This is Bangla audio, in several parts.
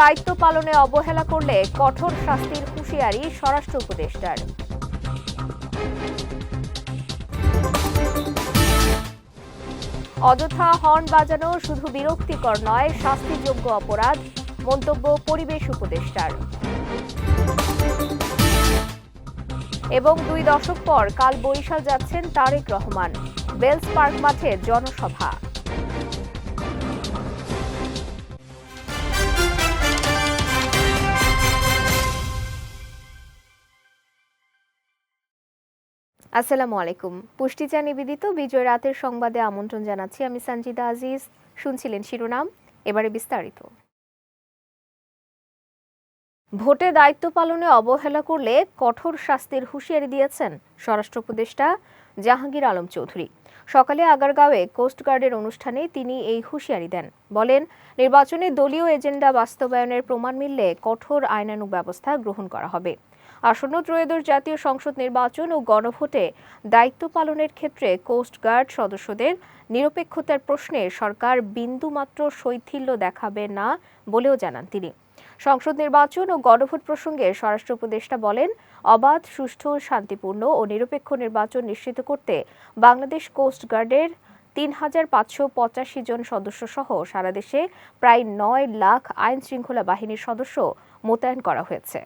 দায়িত্ব পালনে অবহেলা করলে কঠোর শাস্তির হুঁশিয়ারি স্বরাষ্ট্র উপদেষ্টার। অযথা হর্ন বাজানো শুধু বিরক্তিকর নয়, শাস্তিযোগ্য অপরাধ, মন্তব্য পরিবেশ উপদেষ্টার। এবং দুই দশক পর কাল বরিশাল যাচ্ছেন তারেক রহমান, বেলস পার্ক মাঠে জনসভা। আসসালামু আলাইকুম। পুষ্টিচা নিবেদিত বিজয় রাতের সংবাদে আমন্ত্রণ জানাচ্ছি আমি সঞ্জিদা আজিজ। শুনছিলেন শিরোনাম, এবারে বিস্তারিত। ভোটে দায়িত্ব পালনে অবহেলা করলে কঠোর শাস্তির হুঁশিয়ারি দিয়েছেন স্বরাষ্ট্র উপদেষ্টা জাহাঙ্গীর আলম চৌধুরী। সকালে আগারগাঁওয়ে কোস্টগার্ডের অনুষ্ঠানে তিনি এই হুঁশিয়ারি দেন। বলেন, নির্বাচনে দলীয় এজেন্ডা বাস্তবায়নের প্রমাণ মিললে কঠোর আইনানুগ ব্যবস্থা গ্রহণ করা হবে। আসন্ন ত্রয়োদশ জাতীয় সংসদ নির্বাচন ও গণভোটে দায়িত্ব পালনের ক্ষেত্রে কোস্টগার্ড সদস্যদের নিরপেক্ষতার প্রশ্নে সরকার বিন্দুমাত্র শৈথিল্য দেখাবে না বলেও জানান তিনি। সংসদ নির্বাচন ও গণভোট প্রসঙ্গে স্বরাষ্ট্র উপদেষ্টা বলেন, অবাধ, সুষ্ঠু, শান্তিপূর্ণ ও নিরপেক্ষ নির্বাচন নিশ্চিত করতে বাংলাদেশ কোস্টগার্ডের তিন হাজার পাঁচশো পঁচাশি জন সদস্য সহ সারা দেশে প্রায় নয় লাখ আইন শৃঙ্খলা বাহিনীর সদস্য মোতায়েন করা হয়েছে।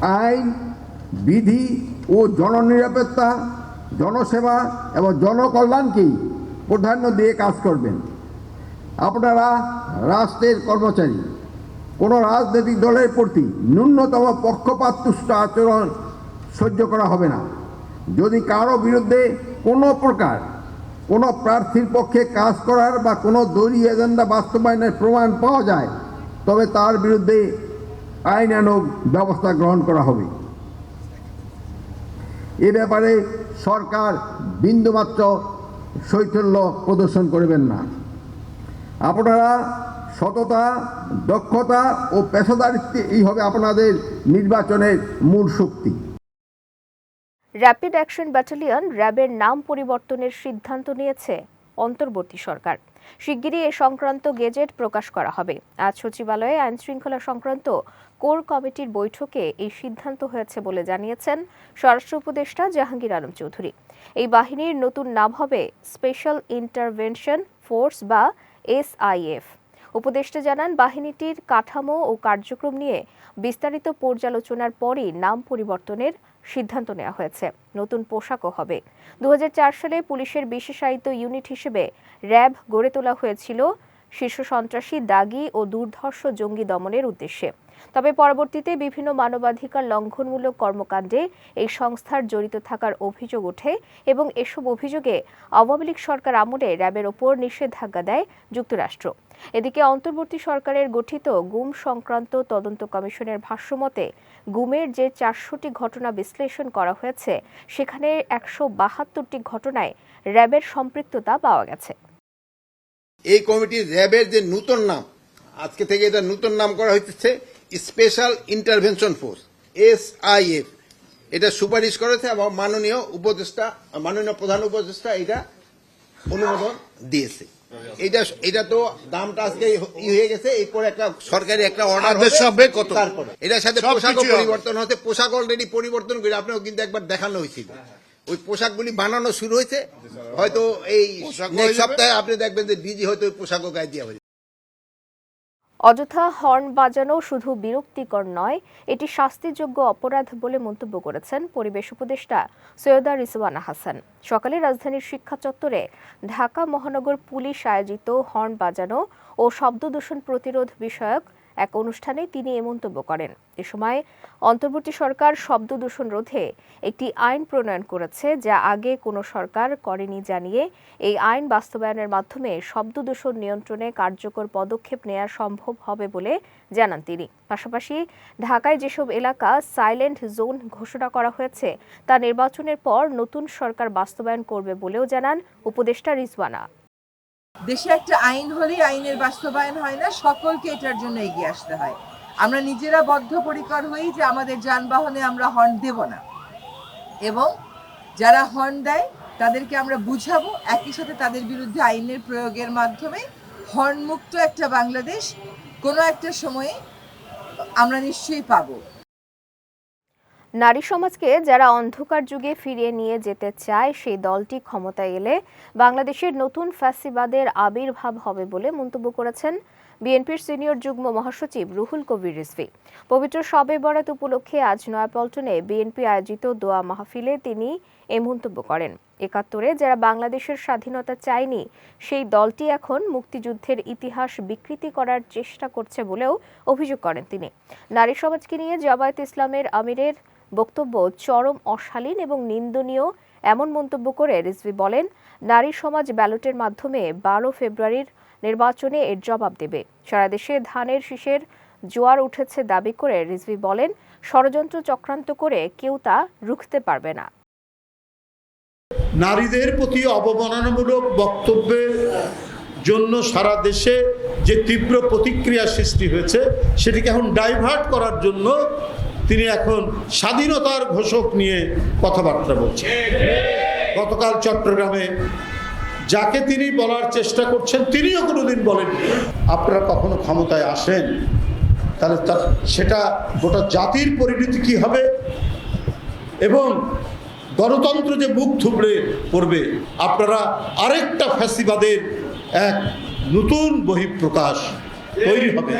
আইন, বিধি ও জননিরাপত্তা, জনসেবা এবং জনকল্যাণকেই প্রাধান্য দিয়ে কাজ করবেন। আপনারা রাষ্ট্রের কর্মচারী। কোনো রাজনৈতিক দলের প্রতি ন্যূনতম পক্ষপাততুষ্ট আচরণ সহ্য করা হবে না। যদি কারও বিরুদ্ধে কোনো প্রকার কোনো প্রার্থীর পক্ষে কাজ করার বা কোনো দলীয় এজেন্ডা বাস্তবায়নের প্রমাণ পাওয়া যায়, তবে তার বিরুদ্ধে আইনানুগ ব্যবস্থা গ্রহণ করা হবে। এ ব্যাপারে সরকার বিন্দুমাত্র শৈথল্য প্রদর্শন করবেন না। আপনারা সততা, দক্ষতা ও পেশাদারিত্বে এই হবে আপনাদের নির্বাচনের মূল শক্তি। র্যাপিড অ্যাকশন ব্যাটালিয়ন র্যাবের নাম পরিবর্তনের সিদ্ধান্ত নিয়েছে অন্তর্বর্তী সরকার। শিগগিরই এ সংক্রান্ত গেজেট প্রকাশ করা হবে। আজ সচিবালয়ে আইন শৃঙ্খলা সংক্রান্ত কোর কমিটির বৈঠকে এই সিদ্ধান্ত হয়েছে বলে জানিয়েছেন স্বরাষ্ট্র উপদেষ্টা জাহাঙ্গীর আলম চৌধুরী। এই বাহিনীর নতুন নাম হবে স্পেশাল ইন্টারভেনশন ফোর্স বা এসআইএফ। উপদেষ্টা জানান, বাহিনীটির কাঠামো ও কার্যক্রম নিয়ে বিস্তারিত পর্যালোচনার পরই নাম পরিবর্তনের সিদ্ধান্ত নেওয়া হয়েছে। নতুন পোশাকও হবে। দু হাজার চার সালে পুলিশের বিশেষায়িত ইউনিট হিসেবে র্যাব গড়ে তোলা হয়েছিল শীর্ষ সন্ত্রাসী দাগি ও দুর্ধর্ষ জঙ্গি দমনের উদ্দেশ্যে। তবে পরবর্তীতে বিভিন্ন মানবাধিকার লঙ্ঘনমূলক কর্মকাণ্ডে এই সংস্থার জড়িত থাকার অভিযোগ ওঠে এবং এসব অভিযোগে আওয়ামী লীগ সরকার আমলে র্যাবের ওপর নিষেধাজ্ঞা দেয় যুক্তরাষ্ট্র। এদিকে অন্তর্বর্তী সরকারের গঠিত গুম সংক্রান্ত তদন্ত কমিশনের ভাষ্যমতে গুমের যে চারশোটি ঘটনা বিশ্লেষণ করা হয়েছে, সেখানে একশো বাহাত্তরটি ঘটনায় র্যাবের সম্পৃক্ততা পাওয়া গেছে। এই কমিটির র্যাবের যে নূতন নাম, আজকে থেকে এটা নূতন নাম করা হচ্ছে স্পেশাল ইন্টারভেনশন ফোর্স এস এটা সুপারিশ করেছে এবং মাননীয় উপদেষ্টা মাননীয় প্রধান উপদেষ্টা এটা অনুমোদন দিয়েছে। এটা এটা তো দামটা আজকে ই হয়ে গেছে এরপর একটা সরকারি একটা অর্ডার হবে কত? তারপরে। এটার সাথে পোশাকও পরিবর্তন হতে পোশাক অলরেডি পরিবর্তন করে আপনাকে কিন্তু একবার দেখানো হয়েছিল। ওই পোশাকগুলি বানানো শুরু হয়েছে হয়তো এই? সপ্তাহে আপনি দেখবেন যে ডিজি হয়তো ওই পোশাকও গায়ে দিয়ে হবে অযথা হর্ন বাজানো শুধু বিরক্তিকর নয়, এটি শাস্তিযোগ্য অপরাধ বলে মন্তব্য করেছেন পরিবেশ উপদেষ্টা সৈয়দা রিসওয়ানা হাসান। সকালে রাজধানীর শিক্ষা চত্বরে ঢাকা মহানগর পুলিশ আয়োজিত হর্ন বাজানো ও শব্দদূষণ প্রতিরোধ বিষয়ক এক অনুষ্ঠানে তিনি এ মন্তব্য করেন। এ সময় অন্তর্বর্তী সরকার শব্দ দূষণ রোধে একটি আইন প্রণয়ন করেছে যা আগে কোনো সরকার করেনি জানিয়ে এই আইন বাস্তবায়নের মাধ্যমে শব্দ দূষণ নিয়ন্ত্রণে কার্যকর পদক্ষেপ নেওয়া সম্ভব হবে বলে জানান তিনি। পাশাপাশি ঢাকায় যেসব এলাকা সাইলেন্ট জোন ঘোষণা করা হয়েছে, তা নির্বাচনের পর নতুন সরকার বাস্তবায়ন করবে বলেও জানান উপদেষ্টা রিজওয়ানা। দেশে একটা আইন হলেই আইনের বাস্তবায়ন হয় না, সকলকে এটার জন্য এগিয়ে আসতে হয়। আমরা নিজেরা বদ্ধপরিকর হই যে আমাদের যানবাহনে আমরা হর্ন দেব না। এবং যারা হর্ন দেয়, তাদেরকে আমরা বুঝাবো, একই সাথে তাদের বিরুদ্ধে আইনের প্রয়োগের মাধ্যমে হর্নমুক্ত একটা বাংলাদেশ কোনো একটা সময়ে আমরা নিশ্চয়ই পাবো। নারী সমাজকে যারা অন্ধকার যুগে ফিরিয়ে নিয়ে যেতে চায়, সেই দলটি ক্ষমতায় এলে বাংলাদেশের নতুন ফ্যাসিবাদের আবির্ভাব হবে বলে মন্তব্য করেছেন বিএনপির সিনিয়র যুগ্ম মহাসচিব রুহুল কবির রিজভী। পবিত্র শবে বরাত উপলক্ষে আজ নয়াপল্টনে বিএনপি আয়োজিত দোয়া মাহফিলে তিনি এ মন্তব্য করেন। একাত্তরে যারা বাংলাদেশের স্বাধীনতা চায়নি, সেই দলটি এখন মুক্তিযুদ্ধের ইতিহাস বিকৃতি করার চেষ্টা করছে বলেও অভিযোগ করেন তিনি। নারী সমাজকে নিয়ে জামায়াত ইসলামের আমিরের বক্তব্য চরম অশালীন এবং নিন্দনীয় এমন মন্তব্য করে রিজভি বলেন, নারী সমাজ ব্যালটের মাধ্যমে বারো ফেব্রুয়ারির নির্বাচনে এর জবাব দেবে। সারা দেশে ধানের শীষের জোয়ার উঠেছে দাবি করে রিজভি বলেন, ষড়যন্ত্র চক্রান্ত করে কেউ তা রুখতে পারবে না। নারীদের প্রতি অবমাননামূলক বক্তব্যের জন্য সারা দেশে যে তীব্র প্রতিক্রিয়া সৃষ্টি হয়েছে, সেটিকে এখন ডাইভার্ট করার জন্য তিনি এখন স্বাধীনতার ঘোষক নিয়ে কথাবার্তা বলছেন। গতকাল চট্টগ্রামে যাকে তিনি বলার চেষ্টা করছেন, তিনিও কোনোদিন বলেননি। আপনারা কখনো ক্ষমতায় আসেন? তাহলে তার সেটা গোটা জাতির পরিণতি কি হবে? এবং গণতন্ত্র যে মুখ থুবড়ে পড়বে, আপনারা আরেকটা ফ্যাসিবাদের এক নতুন বহিঃপ্রকাশ তৈরি হবে।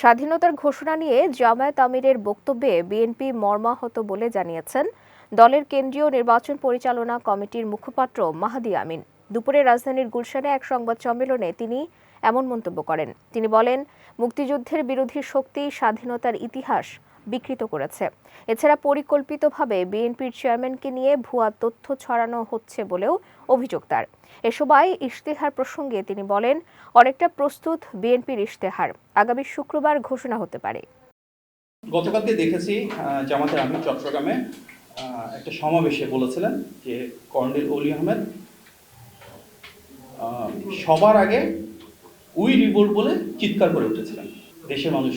স্বাধীনতার ঘোষণা নিয়ে জামায়াত আমিরের বক্তব্যে বিএনপি মর্মাহত বলে জানিয়েছেন। দলের কেন্দ্রীয় নির্বাচন পরিচালনা কমিটির মুখপাত্র মাহাদি আমিন। দুপুরে রাজধানীর গুলশানে এক সংবাদ সম্মেলনে তিনি এমন মন্তব্য করেন। তিনি বলেন, মুক্তিযুদ্ধের বিরোধী শক্তি স্বাধীনতার ইতিহাস বিকৃত করেছে। এছাড়া পরিকল্পিতভাবে বিএনপির চেয়ারম্যানকে নিয়ে ভুয়া তথ্য ছড়ানো হচ্ছে বলেও অভিযোগ তার। এ সময় ইশতেহার প্রসঙ্গে তিনি বলেন, অনেকটা প্রস্তুত বিএনপির ইশতেহার। আগামী শুক্রবার ঘোষণা হতে পারে। গতকালকে দেখেছি জামাতের আমির চট্টগ্রামে একটা সমাবেশে বলেছিলেন যে কর্নেল অলি আহমেদ সবার আগে উই রিভোল্ট বলে চিৎকার করে উঠেছিলেন। দেশের মানুষ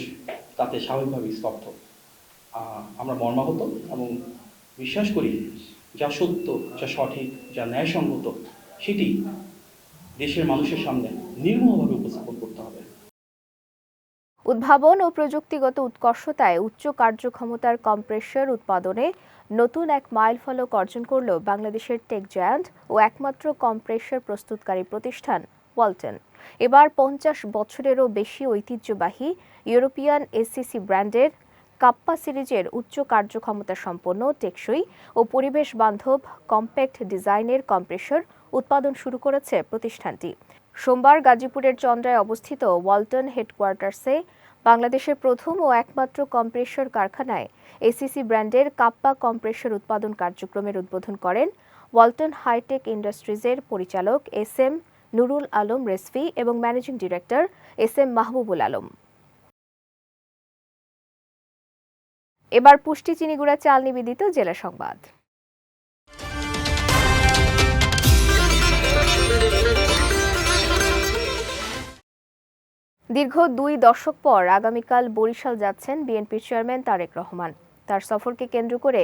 তাতে স্বাভাবিকভাবেই স্তব্ধ। আমরা মর্মাহত এবং বিশ্বাস করি যা সত্য, যা সঠিক, যা ন্যায়সঙ্গত, সেটি দেশের মানুষের সামনে নির্মমভাবে উপস্থাপন করতে হবে। উদ্ভাবন ও প্রযুক্তিগত উৎকর্ষতায় উচ্চ কার্যক্ষমতার কম্প্রেসর উৎপাদনে নতুন এক মাইল ফলক অর্জন করল বাংলাদেশের টেক জায়ান্ট ও একমাত্র কম্প্রেসর প্রস্তুতকারী প্রতিষ্ঠান ওয়ালটন। এবার পঞ্চাশ বছরেরও বেশি ঐতিহ্যবাহী ইউরোপিয়ান এসিসি ব্র্যান্ডের কাপ্পা সিরিজের উচ্চ কার্যক্ষমতা সম্পন্ন, টেকসই ও পরিবেশ বান্ধব কম্প্যাক্ট ডিজাইনের কম্প্রেসর উৎপাদন শুরু করেছে প্রতিষ্ঠানটি। সোমবার গাজীপুরের চন্দ্রায় অবস্থিত ওয়ালটন হেডকোয়ার্টার্সে বাংলাদেশের প্রথম ও একমাত্র কম্প্রেসর কারখানায় এসিসি ব্র্যান্ডের কাপ্পা কম্প্রেসর উৎপাদন কার্যক্রমের উদ্বোধন করেন ওয়ালটন হাইটেক ইন্ডাস্ট্রিজের পরিচালক এস এম নুরুল আলম রেসফি এবং managing director S M Mahbubul Alam. এবার পুষ্টি চিনিগুড়া চাল নিবেদিত জেলা সংবাদ। দীর্ঘ দুই দশক পর আগামীকাল বরিশাল যাচ্ছেন বিএনপির চেয়ারম্যান তারেক রহমান। তার সফরকে কেন্দ্র করে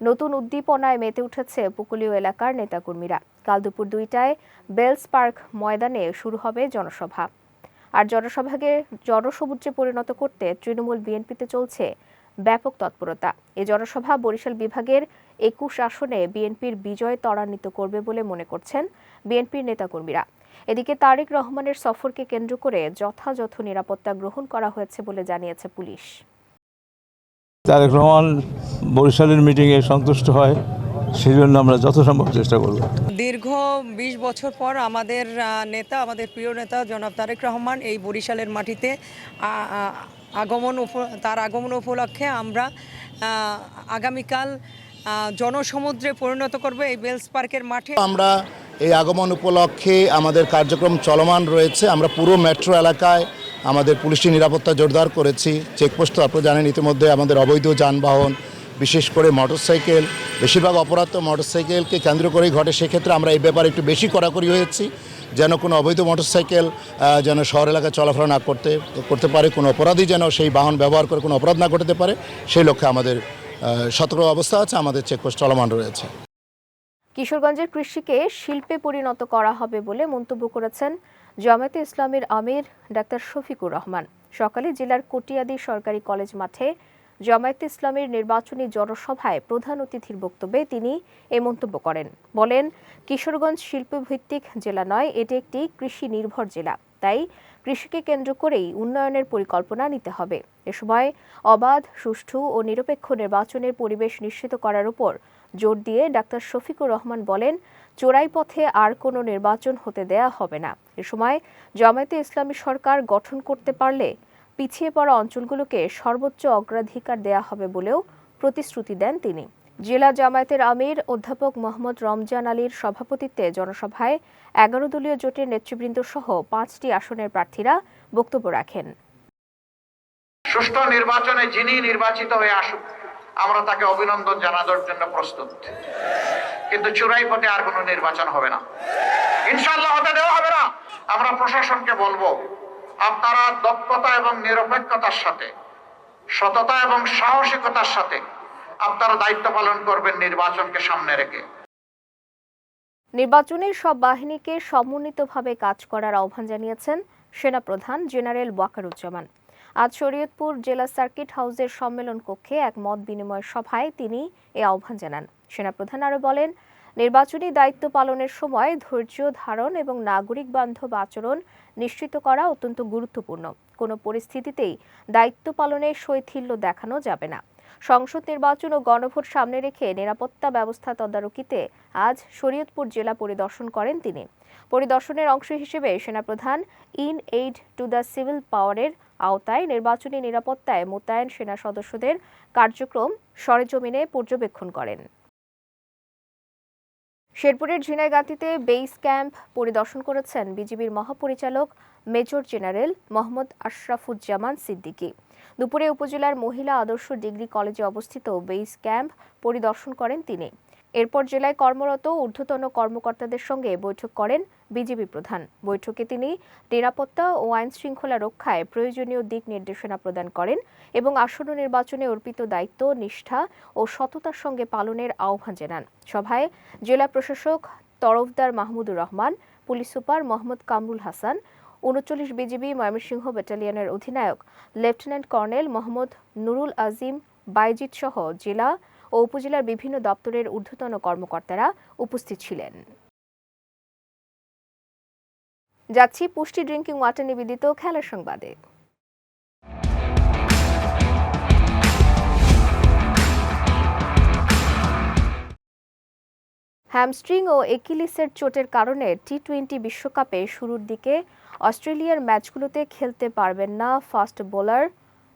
নতুন উদ্দীপনায় মেতে উঠেছে উপকূলীয় এলাকার নেতাকর্মীরা। কাল দুপুর দুইটায় বেলস পার্ক ময়দানে শুরু হবে জনসভা। আর জনসভাকে জনসমুদ্রে পরিণত করতে তৃণমূল বিএনপিতে চলছে ব্যাপক তৎপরতা। এই জনসভা বরিশাল বিভাগের একুশ আসনে বিএনপির বিজয় ত্বরান্বিত করবে বলে মনে করছেন বিএনপির নেতাকর্মীরা। এদিকে তারেক রহমানের সফরকে কেন্দ্র করে যথাযথ নিরাপত্তা গ্রহণ করা হয়েছে বলে জানিয়েছে পুলিশ। তারেক রহমান বরিশালের মিটিংয়ে সন্তুষ্ট হয় সেই জন্য আমরা যথাসম্ভব চেষ্টা করব। দীর্ঘ ২০ বছর পর আমাদের আহ, নেতা আমাদের প্রিয় নেতা জনাব তারেক রহমান এই বরিশালের মাটিতে আগমন তার আগমন উপলক্ষে আমরা আগামীকাল জনসমুদ্রে পরিণত করব এই বেলস পার্কের মাঠে। আমরা এই আগমন উপলক্ষে আমাদের কার্যক্রম চলমান রয়েছে। আমরা পুরো মেট্রো এলাকায় আমাদের পুলিশি নিরাপত্তা জোরদার করেছি। চেকপোস্ট আপনারা জানেন, ইতিমধ্যে আমাদের অবৈধ যানবাহন, বিশেষ করে মোটরসাইকেল, বেশিরভাগ অপরাধ তো মোটরসাইকেলকে কেন্দ্র করেই ঘটে। সেক্ষেত্রে আমরা এই ব্যাপারে একটু বেশি কড়াকড়ি হয়েছি। যেন কোনো অবৈধ মোটরসাইকেল যেন শহর এলাকায় চলাফেরা না করতে করতে পারে, কোনো অপরাধী যেন সেই বাহন ব্যবহার করে কোনো অপরাধ না করতে পারে, সেই লক্ষ্যে আমাদের সতর্ক অবস্থা আছে, আমাদের চেকপোস্ট চলমান রয়েছে। কিশোরগঞ্জের কৃষিকে শিল্পে পরিণত করা হবে বলে মন্তব্য করেছেন জামায়াতে ইসলামের আমির ডাক্তার শফিকুর রহমান। সকালে জেলার কটিয়াদি সরকারি কলেজ মাঠে জামায়াতে ইসলামের নির্বাচনী জনসভায় প্রধান অতিথির বক্তব্যে তিনি এ মন্তব্য করেন। বলেন, কিশোরগঞ্জ শিল্পভিত্তিক জেলা নয়, এটি একটি কৃষি নির্ভর জেলা। তাই কৃষিকে কেন্দ্র করেই উন্নয়নের পরিকল্পনা নিতে হবে। এ সময় অবাধ, সুষ্ঠু ও নিরপেক্ষ নির্বাচনের পরিবেশ নিশ্চিত করার উপর জোর দিয়ে ডাক্তার শফিকুর রহমান বলেন, চোরাই পথে আর কোনো নির্বাচন হতে দেয়া হবে না। এ সময় জামায়াতে ইসলামী সরকার গঠন করতে পারলে পিছিয়ে পড়া অঞ্চলগুলোকে সর্বোচ্চ অগ্রাধিকার দেয়া হবে বলেও প্রতিশ্রুতি দেন তিনি। জেলা জামায়াতের আমির অধ্যাপক মোহাম্মদ রমজান আলীর সভাপতিত্বে জনসভায় এগারো দলীয় জোটের নেতৃবৃন্দ সহ পাঁচটি আসনের প্রার্থীরা বক্তব্য রাখেন। সুষ্ঠু নির্বাচনে যিনি নির্বাচিত হয়ে আসুক, আমরা তাকে অভিনন্দন জানানোর জন্য প্রস্তুত। কিন্তু চূড়াই পথে আর কোনো নির্বাচন হবে না। ইনশাল্লাহ হতে দেওয়া হবে না। আমরা প্রশাসনকে বলব আপনারা দক্ষতা এবং নিরপেক্ষতার সাথে, সততা এবং সাহসিকতার সাথে আপনারা দায়িত্ব পালন করবেন নির্বাচনকে সামনে রেখে। নির্বাচনের সব বাহিনীকে সমন্বিতভাবে কাজ করার আহ্বান জানিয়েছেন সেনাপ্রধান জেনারেল ওয়াকারুজ্জামান। আজ শরীয়তপুর জেলা সার্কিট হাউসের সম্মেলন কক্ষে এক মত বিনিময় সভায় তিনি এ আহ্বান জানান। সেনাপ্রধান আরও বলেন নির্বাচনী দায়িত্ব পালনের সময় ধৈর্য ধারণ এবং নাগরিক বান্ধব আচরণ নিশ্চিত করা অত্যন্ত গুরুত্বপূর্ণ। কোনো পরিস্থিতিতেই দায়িত্ব পালনে শৈথিল্য দেখানো যাবে না। সংসদ নির্বাচন ও গণভোট সামনে রেখে নিরাপত্তা ব্যবস্থা তদারকিতে আজ শরীয়তপুর জেলা পরিদর্শন করেন তিনি। পরিদর্শনের অংশ হিসেবে সেনাপ্রধান in aid to the civil পাওয়ারের আওতায় নির্বাচনী নিরাপত্তায় মোতায়েন সেনা সদস্যদের কার্যক্রম সরেজমিনে পর্যবেক্ষণ করেন। শেরপুরের ঝিনাইগাতিতে বেইস ক্যাম্প পরিদর্শন করেছেন বিজিবির মহাপরিচালক মেজর জেনারেল মোহাম্মদ আশরাফুজ্জামান সিদ্দিকী। দুপুরে উপজেলার মহিলা আদর্শ ডিগ্রি কলেজে অবস্থিত বেইস ক্যাম্প পরিদর্শন করেন তিনি। এরপর জেলায় কর্মরত ঊর্ধ্বতন কর্মকর্তাদের সঙ্গে বৈঠক করেন বিজেপি প্রধান। বৈঠকে তিনি নিরাপত্তা ও আইন শৃঙ্খলা রক্ষায় প্রয়োজনীয় দিক নির্দেশনা প্রদান করেন এবং আসন্ন নির্বাচনে অর্পিত দায়িত্ব, নিষ্ঠা ও সততার সঙ্গে পালনের আহ্বান জানান। সভায় জেলা প্রশাসক তরফদার মাহমুদুর রহমান, পুলিশ সুপার মোহাম্মদ কামরুল হাসান, উনচল্লিশ বিজিবি ময়মনসিংহ ব্যাটালিয়নের অধিনায়ক লেফটেন্যান্ট কর্নেল মোহাম্মদ নুরুল আজিম বাইজিৎ সহ জেলা ও উপজেলার বিভিন্ন দপ্তরের ঊর্ধ্বতন কর্মকর্তারা উপস্থিত ছিলেন। যাচ্ছি পুষ্টি ড্রিঙ্কিং ওয়াটার নিবেদিত খেলার সংবাদে। হ্যামস্ট্রিং ও একিলিসের চোটের কারণে টি টোয়েন্টি বিশ্বকাপে শুরুর দিকে অস্ট্রেলিয়ার ম্যাচগুলোতে খেলতে পারবেন না ফাস্ট বোলার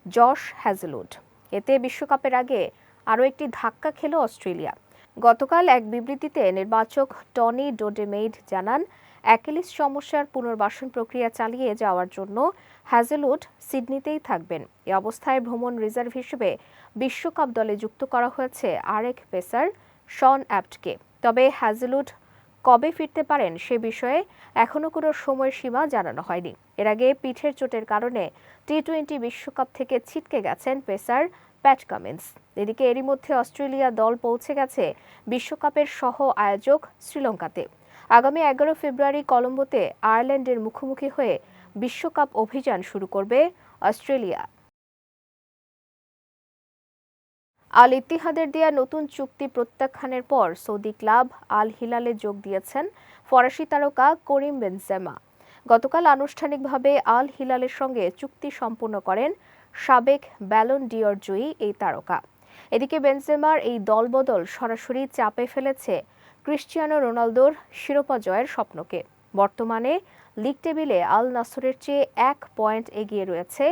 জশ হ্যাজেলউড। এতে বিশ্বকাপের আগে আরও একটি ধাক্কা খেল অস্ট্রেলিয়া। গতকাল এক বিবৃতিতে নির্বাচক টনি ডোডেমেইড জানান অ্যাকিলিস সমস্যার পুনর্বাসন প্রক্রিয়া চালিয়ে যাওয়ার জন্য হ্যাজেলউড সিডনিতেই থাকবেন। এ অবস্থায় ভ্রমণ রিজার্ভ হিসেবে বিশ্বকাপ দলে যুক্ত করা হয়েছে আরেক পেসার, শন অ্যাপ্টকে। তবে হ্যাজেলউড কবে ফিরতে পারেন সে বিষয়ে এখনও কোনো সময়সীমা জানানো হয়নি। এর আগে পিঠের চোটের কারণে টি টোয়েন্টি বিশ্বকাপ থেকে ছিটকে গেছেন পেসার প্যাট কামিন্স। এদিকে এরই মধ্যে অস্ট্রেলিয়া দল পৌঁছে গেছে বিশ্বকাপের সহ আয়োজক শ্রীলঙ্কাতে। আগামী এগারো ফেব্রুয়ারি কলম্বোতে আয়ারল্যান্ডের মুখোমুখি হয়ে বিশ্বকাপ অভিযান শুরু করবে অস্ট্রেলিয়া। আল ইতিহাদের দেয়া নতুন চুক্তি প্রত্যাখ্যানের পর সৌদি ক্লাব আল হিলালে যোগ দিয়েছেন ফরাসি তারকা করিম বেনজেমা। গতকাল আনুষ্ঠানিকভাবে আল হিলালের সঙ্গে চুক্তি সম্পূর্ণ করেন সাবেক ব্যালন ডিওর জয়ী এই তারকা। এদিকে বেনজেমার এই দলবদল সরাসরি চাপে ফেলেছে ক্রিশ্চিয়ানো রোনালদোর শিরোপা জয়ের স্বপ্নকে। বর্তমানে লিগ টেবিলে আল নাসরের চেয়ে এক পয়েন্ট এগিয়ে রয়েছে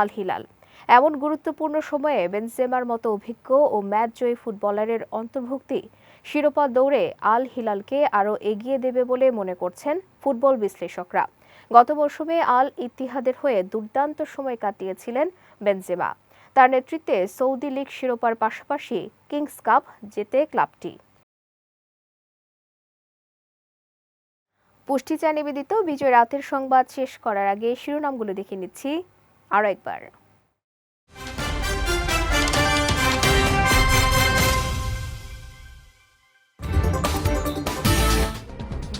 আল হিলাল। এমন গুরুত্বপূর্ণ সময়ে বেনজেমার মতো অভিজ্ঞ ও ম্যাচ জয়ী ফুটবলারের অন্তর্ভুক্তি শিরোপা দৌড়ে আল হিলালকে আরও এগিয়ে দেবে বলে মনে করছেন ফুটবল বিশ্লেষকরা। গত মৌসুমে আল ইতিহাদের হয়ে দুর্দান্ত সময় কাটিয়েছিলেন বেনজেমা। তার নেতৃত্বে সৌদি লীগ শিরোপার পাশাপাশি কিংস কাপ জেতে ক্লাবটি। পুষ্টি চা নিবেদিত বিজয় রাতের সংবাদ শেষ করার আগে শিরোনামগুলো দেখে নিচ্ছি আরও একবার।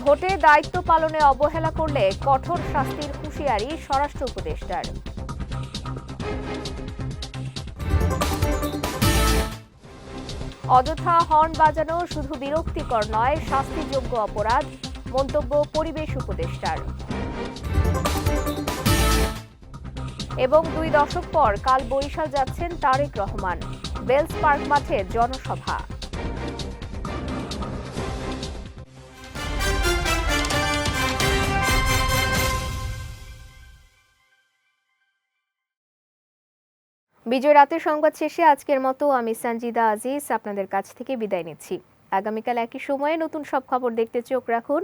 ভোটে দায়িত্ব পালনে অবহেলা করলে কঠোর শাস্তির হুঁশিয়ারি স্বরাষ্ট্র উপদেষ্টার। অযথা হর্ন বাজানো শুধু বিরক্তিকর নয়, শাস্তিযোগ্য অপরাধ মন্তব্য পরিবেশ উপদেষ্টার। এবং দুই দশক পর কাল বরিশাল যাচ্ছেন তারেক রহমান, বেলস পার্ক মাঠে জনসভা। বিজয় রাতের সংবাদ শেষে আজকের মতো আমি সঞ্জিদা আজিজ আপনাদের কাছ থেকে বিদায় নিচ্ছি। আগামীকাল একই সময়ে নতুন সব খবর দেখতে চোখ রাখুন।